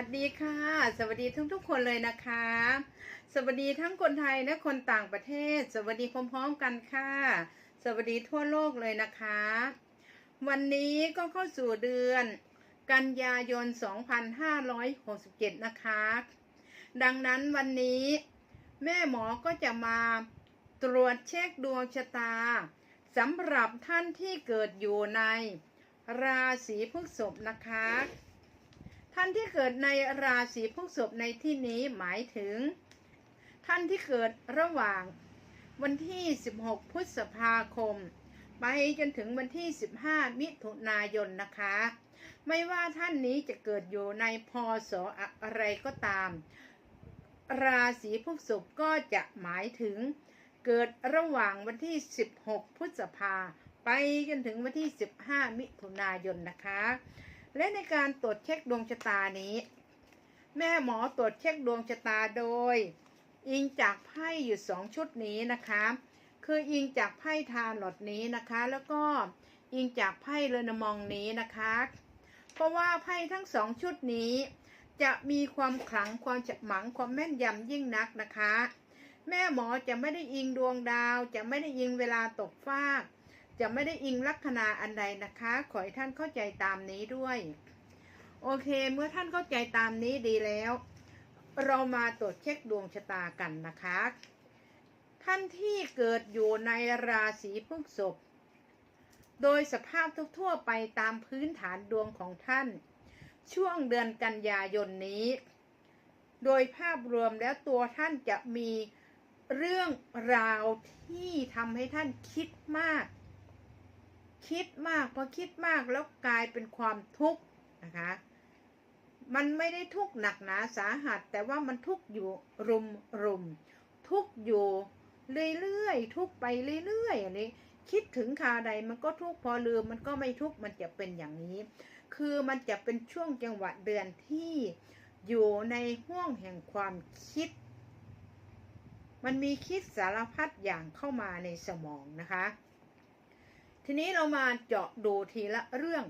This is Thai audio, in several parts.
วัสดีค่ะ สวัสดีทุกๆคนเลยนะคะ สวัสดีทั้งคนไทยและคนต่างประเทศ สวัสดีพร้อมๆกันค่ะ สวัสดีทั่วโลกเลยนะคะ วันนี้ก็เข้าสู่เดือน กันยายน 2567 นะคะ ดังนั้นวันนี้แม่หมอก็จะมาตรวจเช็คดวงชะตาสำหรับท่านที่เกิดอยู่ในราศีพฤษภนะคะ ท่านที่เกิดในราศีพฤษภในที่นี้หมายถึง ท่านที่เกิดระหว่างวันที่ 16 พฤษภาคม ไปจนถึงวันที่ 15 มิถุนายนนะคะ ไม่ว่าท่านนี้จะเกิดอยู่ในพศอะไรก็ตาม ราศีพฤษภก็จะหมายถึงเกิดระหว่างวันที่ 16 พฤษภาไปจนถึงวันที่ 15 มิถุนายนนะคะ และในการตรวจเช็คดวงชะตานี้ แม่หมอตรวจเช็คดวงชะตาโดย อิงจากไพ่อยู่สองชุดนี้นะคะ คืออิงจากไพ่ทานหลอดนี้นะคะ แล้วก็อิงจากไพ่เรนมองนี้นะคะ เพราะว่าไพ่ทั้งสองชุดนี้ จะมีความขลังความฉับหมังความแม่นยำยิ่งนักนะคะ แม่หมอจะไม่ได้อิงดวงดาว จะไม่ได้อิงเวลาตกฟาก จะไม่ได้อิงลัคนาอันใดนะคะ ขอให้ท่านเข้าใจตามนี้ด้วย โอเค เมื่อท่านเข้าใจตามนี้ดีแล้ว เรามาตรวจเช็คดวงชะตากันนะคะ ท่านที่เกิดอยู่ในราศีพฤษภโดยสภาพทั่วๆไปตามพื้นฐานดวงของท่าน ช่วงเดือนกันยายนนี้ โดยภาพรวมแล้วตัวท่านจะมีเรื่องราวที่ทำให้ท่านคิดมาก คิดมากพอคิดมากแล้วกลายเป็นความทุกข์นะคะ มันไม่ได้ทุกข์หนักหนาสาหัส แต่ว่ามันทุกข์อยู่รุมรุมทุกข์อยู่เรื่อยๆทุกข์ไปเรื่อยๆอันนี้คิดถึงคาใดมันก็ทุกข์พอลืมมันก็ไม่ทุกข์มันจะเป็นอย่างนี้ คือมันจะเป็นช่วงจังหวะเดือนที่อยู่ในห่วงแห่งความคิด มันมีคิดสารพัดอย่างเข้ามาในสมองนะคะ ทีนี้เรามาเจาะดูทีละเรื่อง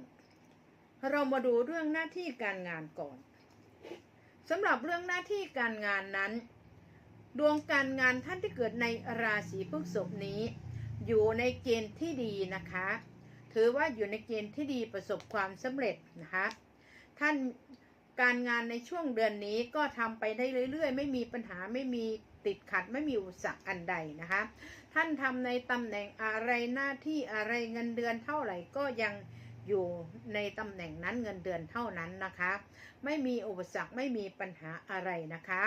เรามาดูเรื่องหน้าที่การงานก่อนสำหรับเรื่องหน้าที่การงานนั้น ดวงการงานท่านที่เกิดในราศีพฤษภนี้ อยู่ในเกณฑ์ที่ดีนะคะ ถือว่าอยู่ในเกณฑ์ที่ดีประสบความสำเร็จนะคะท่านการงานในช่วงเดือนนี้ก็ทำไปได้เรื่อย ๆ ไม่มีปัญหาไม่มี ติดขัดไม่มีอุปสรรคอันใดนะคะ ท่านทำในตำแหน่งอะไรหน้าที่อะไรเงินเดือนเท่าไหร่ก็ยังอยู่ในตำแหน่งนั้นเงินเดือนเท่านั้นนะคะ ไม่มีอุปสรรคไม่มีปัญหาอะไรนะคะ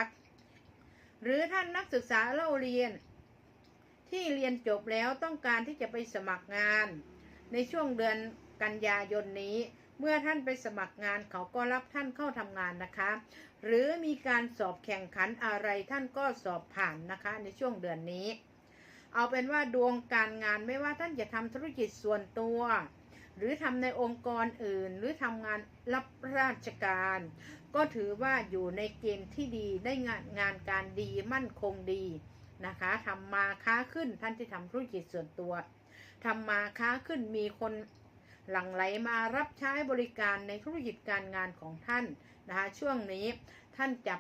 หรือท่านนักศึกษาเล่าเรียน ที่เรียนจบแล้วต้องการที่จะไปสมัครงาน ในช่วงเดือนกันยายนนี้ เมื่อท่านไปสมัครงานเขาก็รับท่านเข้าทำงานนะคะ หรือมีการสอบแข่งขันอะไรท่านก็สอบผ่านนะคะ ในช่วงเดือนนี้ เอาเป็นว่าดวงการงานไม่ว่าท่านจะทำธุรกิจส่วนตัว หรือทำในองค์กรอื่น หรือทำงานรับราชการ ก็ถือว่าอยู่ในเกณฑ์ที่ดีได้งานงานการดีมั่นคงดีนะคะทำมาค้าขึ้นท่านที่ทำธุรกิจส่วนตัวทำมาค้าขึ้นมีคน หลั่งไหลมารับใช้บริการในธุรกิจการงานของท่านนะคะช่วงนี้ท่านจับ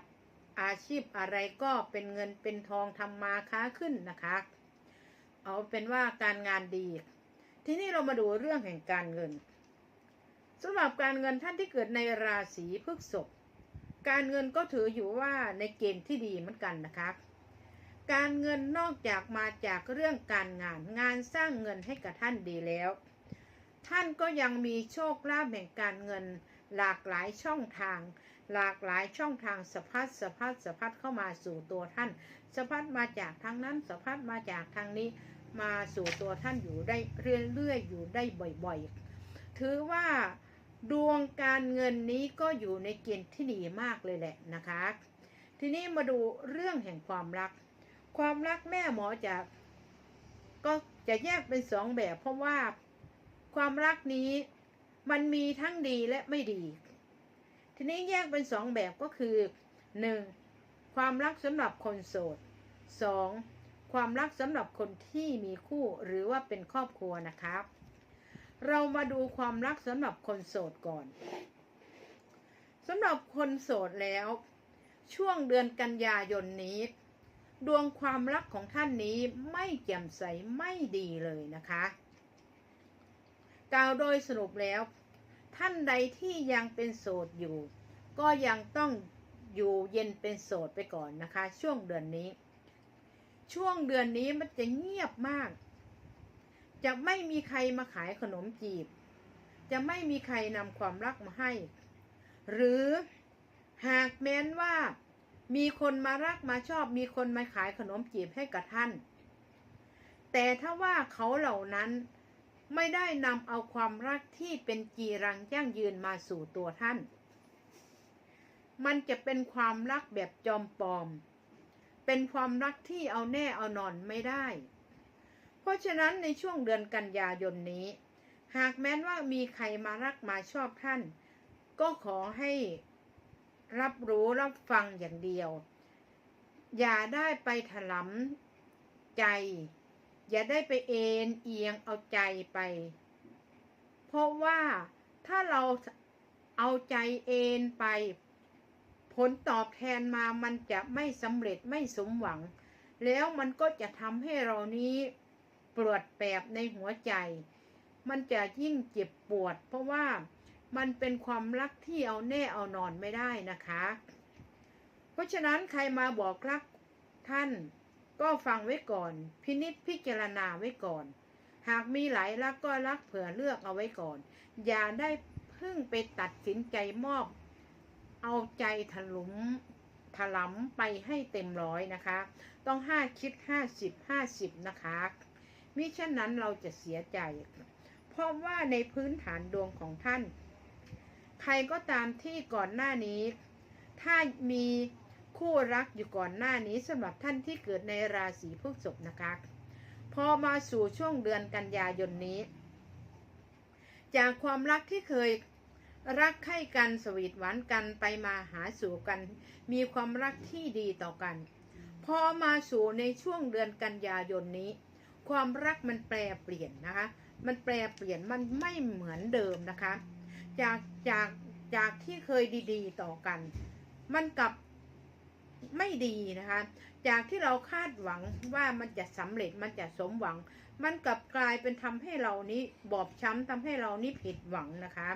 อาชีพอะไรก็เป็นเงินเป็นทองทำมาค้าขึ้นนะคะ เอาเป็นว่าการงานดี ทีนี้เรามาดูเรื่องแห่งการเงินสำหรับการเงินท่านที่เกิดในราศีพฤษภการเงินก็ถืออยู่ว่าในเกณฑ์ที่ดีเหมือนกันนะคะ การเงินนอกจากมาจากเรื่องการงานงานสร้างเงินให้กับท่านดีแล้ว ท่านก็ยังมีโชคลาภแห่งการเงิน หลากหลายช่องทาง หลากหลายช่องทางสะพัดสะพัดสะพัดเข้ามาสู่ตัวท่านสะพัดมาจากทางนั้นสะพัดมาจากทางนี้มาสู่ตัวท่านอยู่ได้เรื่อยๆอยู่ได้บ่อยๆ ถือว่าดวงการเงินนี้ก็อยู่ในเกณฑ์ที่ดีมากเลยแหละนะคะ ทีนี้มาดูเรื่องแห่งความรัก ความรักแม่หมอจะก็จะแยกเป็นสองแบบเพราะว่า ความรักนี้มันมีทั้งดีและไม่ดี ทีนี้แยกเป็นสองแบบก็คือหนึ่งความรักสำหรับคนโสดสองความรักสำหรับคนที่มีคู่หรือว่าเป็นครอบครัวนะครับ เรามาดูความรักสำหรับคนโสดก่อนสำหรับคนโสดแล้ว ช่วงเดือนกันยายนนี้ ดวงความรักของท่านนี้ไม่แจ่มใสไม่ดีเลยนะคะ กล่าวโดยสรุปแล้ว ท่านใดที่ยังเป็นโสดอยู่ ก็ยังต้องอยู่เย็นเป็นโสดไปก่อนนะคะ ช่วงเดือนนี้ ช่วงเดือนนี้มันจะเงียบมาก จะไม่มีใครมาขายขนมจีบ จะไม่มีใครนำความรักมาให้ หรือหากแม้นว่ามีคนมารักมาชอบมีคนมาขายขนมจีบให้กับท่าน แต่ถ้าว่าเขาเหล่านั้น ไม่ได้นำเอาความรักที่เป็นจีรังยั่งยืนมาสู่ตัวท่าน มันจะเป็นความรักแบบจอมปลอม เป็นความรักที่เอาแน่เอานอนไม่ได้ เพราะฉะนั้นในช่วงเดือนกันยายนนี้ หากแม้นว่ามีใครมารักมาชอบท่าน ก็ขอให้รับรู้รับฟังอย่างเดียว อย่าได้ไปถลำใจ อย่าได้ไปเอ็นเอียงเอาใจไป เพราะว่าถ้าเราเอาใจเอ็นไป ผลตอบแทนมามันจะไม่สำเร็จไม่สมหวัง แล้วมันก็จะทำให้เรานี้ปวดแปบในหัวใจ มันจะยิ่งเจ็บปวด เพราะว่ามันเป็นความรักที่เอาแน่เอานอนไม่ได้นะคะ เพราะฉะนั้นใครมาบอกรักท่าน ก็ฟังไว้ก่อน พินิจพิจารณาไว้ก่อน หากมีหลายรักก็รักเผื่อเลือกเอาไว้ก่อน อย่าได้พิ่งไปตัดสินใจมอบ เอาใจถลุมถลำไปให้เต็มร้อยนะคะ ต้องห้าคิดห้าสิบห้าสิบนะคะมิฉะนั้นเราจะเสียใจ เพราะว่าในพื้นฐานดวงของท่าน ใครก็ตามที่ก่อนหน้านี้ ถ้ามี คู่รักอยู่ก่อนหน้านี้สำหรับท่านที่เกิดในราศีพฤษภนะคะ พอมาสู่ช่วงเดือนกันยายนนี้ จากความรักที่เคยรักใคร่กันสวีทหวานกันไปมาหาสู่กัน มีความรักที่ดีต่อกัน พอมาสู่ในช่วงเดือนกันยายนนี้ ความรักมันแปรเปลี่ยนนะคะ มันแปรเปลี่ยนมันไม่เหมือนเดิมนะคะ จากจากจากที่เคยดี ๆ ต่อกัน มันกลับ ไม่ดีนะคะ จากที่เราคาดหวังว่ามันจะสำเร็จมันจะสมหวัง มันกลับกลายเป็นทำให้เรานี้บอบช้ำทำให้เรานี้ผิดหวังนะคะ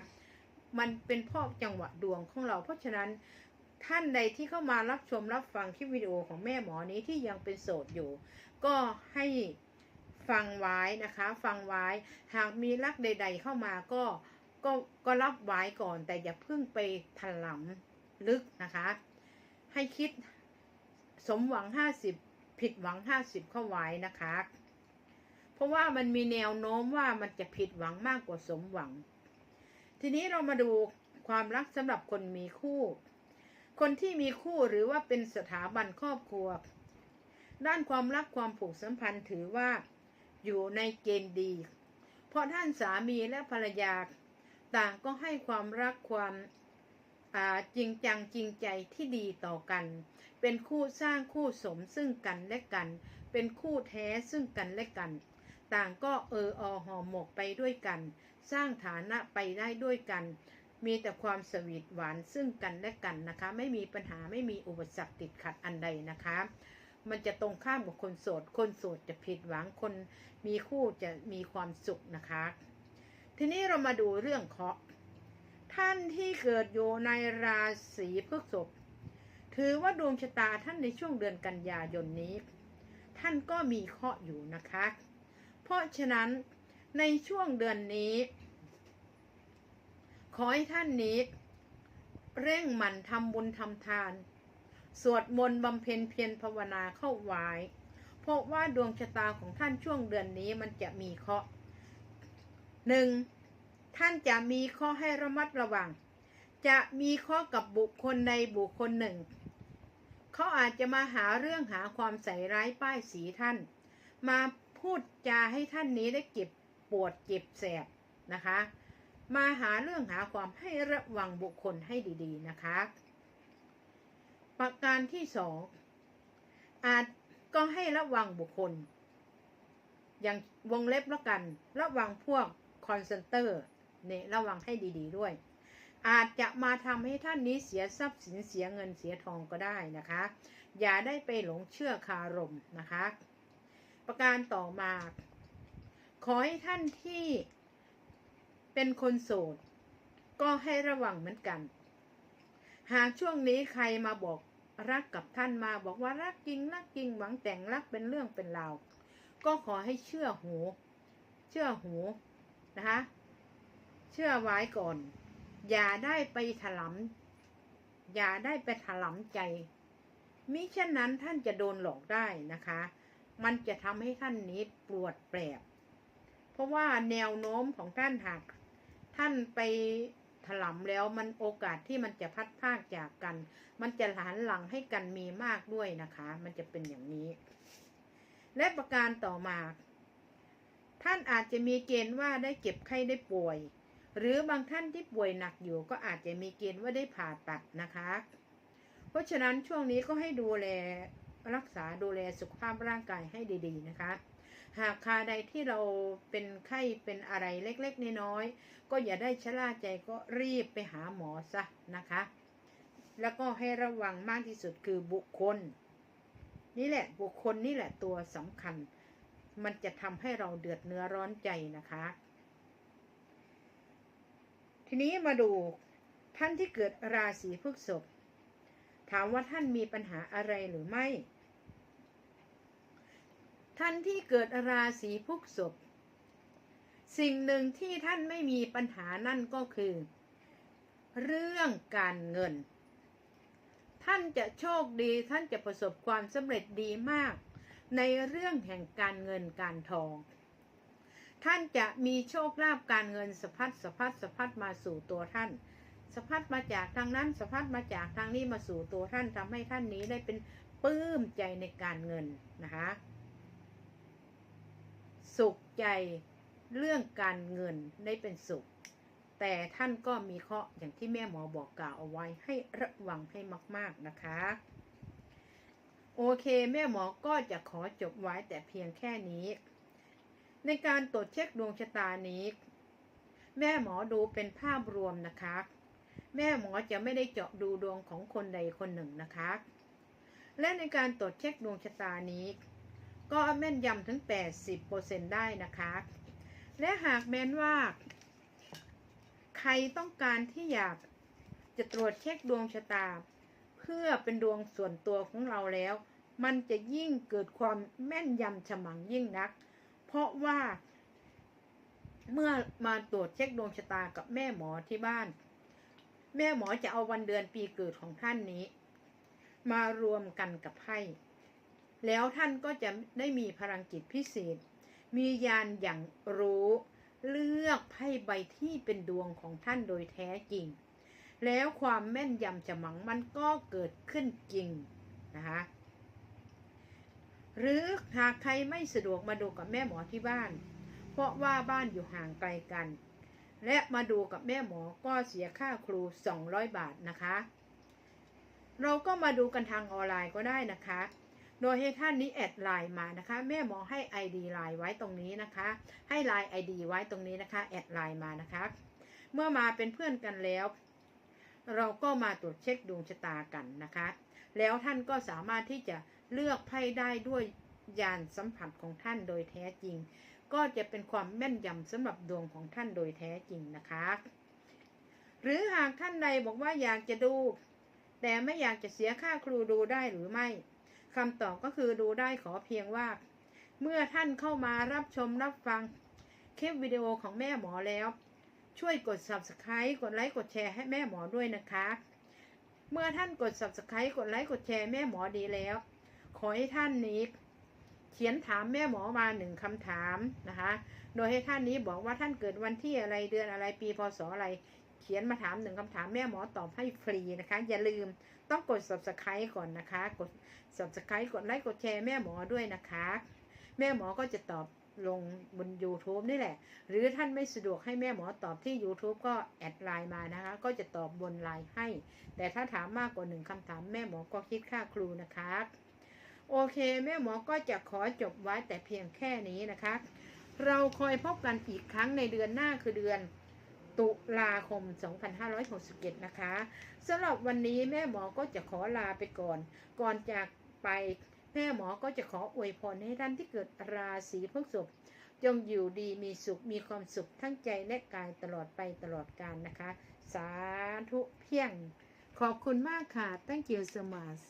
มันเป็นพราะจังหวะดวงของเรา เพราะฉะนั้นท่านใดที่เข้ามารับชมรับฟังคลิปวิดีโอของแม่หมอนี้ที่ยังเป็นโสดอยู่ ก็ให้ฟังไว้นะคะ ฟังไว้หากมีรักใด ๆ เข้ามาก็ก็ก็รับไว้ก่อนแต่อย่าเพิ่งไปถลำลึกนะคะ ให้คิด สมหวังห้าสิบผิดหวังห้าสิบเข้าไว้นะคะ เพราะว่ามันมีแนวโน้มว่ามันจะผิดหวังมากกว่าสมหวัง ทีนี้เรามาดูความรักสำหรับคนมีคู่ คนที่มีคู่หรือว่าเป็นสถาบันครอบครัว ด้านความรักความผูกสัมพันธ์ถือว่าอยู่ในเกณฑ์ดี เพราะท่านสามีและภรรยา ต่างก็ให้ความรักความจริงจังจริงใจที่ดีต่อกัน เป็นคู่สร้างคู่สมซึ่งกันและกัน เป็นคู่แท้ซึ่งกันและกัน ต่างก็เอออหอหมกไปด้วยกัน สร้างฐานะไปได้ด้วยกัน มีแต่ความสวีทหวานซึ่งกันและกันนะคะ ไม่มีปัญหาไม่มีอุปสรรคติดขัดอันใดนะคะ มันจะตรงข้ามกับคนโสด คนโสดจะผิดหวังคน มีคู่จะมีความสุขนะคะ ทีนี้เรามาดูเรื่องเคราะห์ท่านที่เกิดอยู่ในราศีพฤษภ ถือว่าดวงชะตาท่านในช่วงเดือนกันยายนนี้ ท่านก็มีเคราะห์อยู่นะคะ เพราะฉะนั้นในช่วงเดือนนี้ ขอให้ท่านนี้ เร่งหมั่นทำบุญทำทาน สวดมนต์บำเพ็ญเพียรภาวนาเข้าไว้เพราะว่าดวงชะตาของท่านช่วงเดือนนี้มันจะมีเคราะห์หนึ่งท่านจะมีข้อให้ระมัดระวัง จะมีข้อกับบุคคลในบุคคลหนึ่ง เขาอาจจะมาหาเรื่องหาความใส่ร้ายป้ายสีท่าน มาพูดจาให้ท่านนี้ได้เก็บปวดเจ็บแสบนะคะ มาหาเรื่องหาความให้ระวังบุคคลให้ดีๆนะคะ ประการที่สองอาจก็ให้ระวังบุคคล อย่างวงเล็บล้วกัน ระวังพวกคอนเซนเตอร์เนี่ยระวังให้ดี ๆด้วย อาจจะมาทำให้ท่านนี้เสียทรัพย์สินเสียเงินเสียทองก็ได้นะคะ อย่าได้ไปหลงเชื่อคารมนะคะ ประการต่อมา ขอให้ท่านที่เป็นคนโสด ก็ให้ระวังเหมือนกัน หากช่วงนี้ใครมาบอกรักกับท่านมาบอกว่ารักจริงรักจริงหวังแต่งรักเป็นเรื่องเป็นราวก็ขอให้เชื่อหู เชื่อหูนะคะ เชื่อไว้ก่อน อย่าได้ไปถลำอย่าได้ไปถลำใจ มิเช่นนั้นท่านจะโดนหลอกได้นะคะ มันจะทำให้ท่านนี้ปวดแปลบเพราะว่าแนวโน้มของท่านหากท่านไปถลำแล้วมันโอกาสที่มันจะพัดพากจากกัน มันจะหลานหลังให้กันมีมากด้วยนะคะ มันจะเป็นอย่างนี้ และประการต่อมา ท่านอาจจะมีเกณฑ์ว่าได้เจ็บไข้ได้ป่วย หรือบางท่านที่ป่วยหนักอยู่ก็อาจจะมีเกณฑ์ว่าได้ผ่าตัดนะคะ เพราะฉะนั้นช่วงนี้ก็ให้ดูแลรักษาดูแลสุขภาพร่างกายให้ดี ๆ นะคะ หากคาใดที่เราเป็นไข้เป็นอะไรเล็กๆน้อยๆก็อย่าได้ชะล่าใจก็รีบไปหาหมอซะนะคะ แล้วก็ให้ระวังมากที่สุดคือบุคคล นี่แหละบุคคลนี่แหละตัวสำคัญ มันจะทำให้เราเดือดเนื้อร้อนใจนะคะ ทีนี้มาดูท่านที่เกิดราศีพฤษภถามว่าท่านมีปัญหาอะไรหรือไม่ ท่านที่เกิดราศีพฤษภสิ่งหนึ่งที่ท่านไม่มีปัญหานั่นก็คือ เรื่องการเงิน ท่านจะโชคดีท่านจะประสบความสำเร็จดีมาก ในเรื่องแห่งการเงินการทอง ท่านจะมีโชคลาภการเงินสะพัดสะพัดสะพัดมาสู่ตัวท่านสะพัดมาจากทางนั้นสะพัดมาจากทางนี้มาสู่ตัวท่านทำให้ท่านนี้ได้เป็นปลื้มใจในการเงินนะคะสุขใจเรื่องการเงินได้เป็นสุข แต่ท่านก็มีเคราะห์อย่างที่แม่หมอบอกกล่าวเอาไว้ให้ระวังให้มาก ๆนะคะ โอเคแม่หมอก็จะขอจบไว้แต่เพียงแค่นี้ ในการตรวจเช็คดวงชะตานี้ แม่หมอดูเป็นภาพรวมนะคะ แม่หมอจะไม่ได้เจาะดูดวงของคนใดคนหนึ่งนะคะ และในการตรวจเช็คดวงชะตานี้ ก็แม่นยำถึง 80%ได้นะคะ และหากแม้นว่า ใครต้องการที่อยากจะตรวจเช็คดวงชะตา เพื่อเป็นดวงส่วนตัวของเราแล้ว มันจะยิ่งเกิดความแม่นยำฉมังยิ่งนัก ราะว่า เมื่อมาตรวจเช็คดวงชะตากับแม่หมอที่บ้าน แม่หมอจะเอาวันเดือนปีเกิดของท่านนี้ มารวมกันกับไพ่แล้วท่านก็จะได้มีพลังจิตพิเศษ มียานอย่างรู้ เลือกไพ่ใบที่เป็นดวงของท่านโดยแท้จริง แล้วความแม่นยำฉมังมันก็เกิดขึ้นจริงนะคะ หรือหากใครไม่สะดวกมาดูกับแม่หมอที่บ้าน เพราะว่าบ้านอยู่ห่างไกลกัน และมาดูกับแม่หมอก็เสียค่าครู 200 บาทนะคะ เราก็มาดูกันทางออนไลน์ก็ได้นะคะ โดยให้ท่านนี้แอดไลน์มานะคะ แม่หมอให้ ID ไลน์ไว้ตรงนี้นะคะ ให้ไลน์ ID ไว้ตรงนี้นะคะ แอดไลน์มานะคะ เมื่อมาเป็นเพื่อนกันแล้วเราก็มาตรวจเช็คดวงชะตากันนะคะ แล้วท่านก็สามารถที่จะ เลือกไพ่ได้ด้วยยานสัมผัสของท่านโดยแท้จริง ก็จะเป็นความแม่นยำสำหรับดวงของท่านโดยแท้จริงนะคะ หรือหากท่านใดบอกว่าอยากจะดู แต่ไม่อยากจะเสียค่าครูดูได้หรือไม่คำตอบก็คือดูได้ขอเพียงว่า เมื่อท่านเข้ามารับชมรับฟังคลิปวิดีโอของแม่หมอแล้ว ช่วยกด subscribe กดไลค์กดแชร์ให้แม่หมอด้วยนะคะ เมื่อท่านกด subscribe กดไลค์กดแชร์แม่หมอดีแล้ว ขอให้ท่านนี้ เขียนถามแม่หมอมาหนึ่งคำถามนะคะ โดยให้ท่านนี้บอกว่าท่านเกิดวันที่อะไรเดือนอะไรปีพศอะไร เขียนมาถามหนึ่งคำถามแม่หมอตอบให้ฟรีนะคะ อย่าลืมต้องกด subscribe ก่อนนะคะ กด subscribe กดไลค์กดแชร์แม่หมอด้วยนะคะ แม่หมอก็จะตอบลงบน YouTube นี่แหละ หรือท่านไม่สะดวกให้แม่หมอตอบที่ YouTube ก็แอดไลน์มานะคะ ก็จะตอบบนไลน์ให้ แต่ถ้าถามมากกว่าหนึ่งคำถามแม่หมอก็คิดค่าครูนะคะ โอเค แม่หมอก็จะขอจบไว้แต่เพียงแค่นี้นะคะ เราคอยพบกันอีกครั้งในเดือนหน้าคือเดือนตุลาคม 2567 นะคะสำหรับวันนี้แม่หมอก็จะขอลาไปก่อน ก่อนจากไปแม่หมอก็จะขออวยพรให้ท่านที่เกิดราศีพฤษภจงอยู่ดีมีสุขมีความสุขทั้งใจและกายตลอดไปตลอดกาลนะคะ สาธุเพียง ขอบคุณมากค่ะ thank you so much